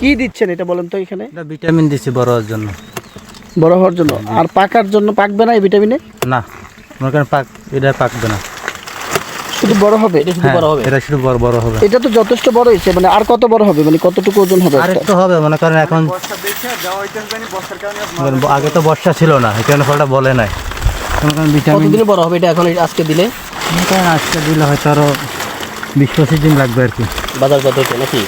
কি দিচ্ছেন এটা বলেন তো এখানে? এটা ভিটামিন দিচ্ছি বড় হওয়ার জন্য। বড় হওয়ার জন্য। আর পাকার জন্য পাকবে না এই ভিটামিনে? না মনে করেন পাক এটা পাকবে না। শুধু বড় হবে? হ্যাঁ, এটা শুধু বড় বড় হবে। এটা তো যথেষ্ট বড় হয়েছে মানে আর কত বড় হবে? মানে কতটুকু ওজন হবে আর একটু হবে মনে করেন এখন আগে তো বর্ষা ছিল না এই কারণে ফলটা বলে নাই। মনে ভিটামিন কতদিনে বড় হবে এটা এখন আজকে দিলে? আজকে দিলে হয়তো আরও বিশ পঁচিশ দিন লাগবে আর কি। বাজার কত নাকি?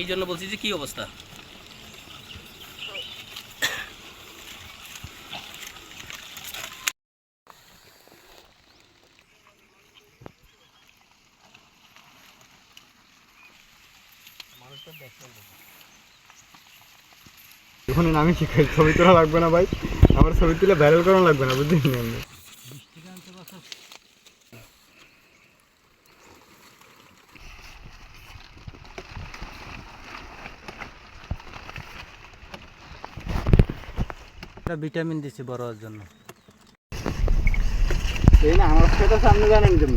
এই জন্য বলছি যে কি অবস্থা? এখন আমি শিখাই ছবি তোলা লাগবে না ভাই। আমার ছবি তুলে ভাইরাল করানো লাগবে না বুঝলি? এটা ভিটামিন দিচ্ছি বড় হওয়ার জন্য। এই না আমার সামনে জানেন জন্য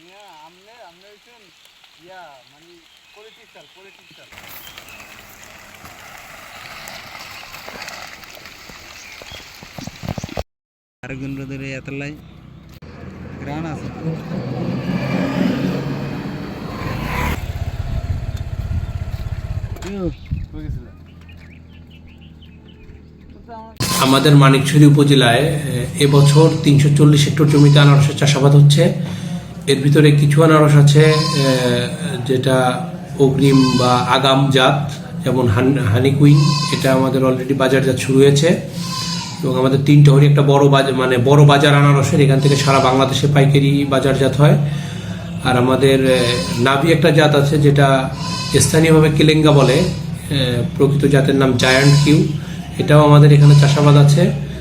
ইয়া আমনে আমনে হইছেন ইয়া মানে পলিটিক্যাল পলিটিক্যাল আরেকজন রোদের এতলাই গ্রান আছে। আমাদের মানিকছড়ি উপজেলায় এবছর তিনশো চল্লিশ হেক্টর জমিতে আনারসের চাষাবাদ হচ্ছে। এর ভিতরে কিছু আনারস আছে যেটা অগ্রিম বা আগাম জাত, যেমন হান- কুইন, এটা আমাদের অলরেডি বাজারজাত শুরু হয়েছে। এবং আমাদের তিনটা হরি একটা বড় বাজার মানে বড় বাজার আনারসের, এখান থেকে সারা বাংলাদেশে পাইকারি বাজারজাত হয়। আর আমাদের নাভি একটা জাত আছে, যেটা স্থানীয়ভাবে কেলেঙ্গা বলে প্রকৃত জাতের নাম জায়ান্ট কিউ। এটাও আমাদের এখানে চাষাবাদ আছে।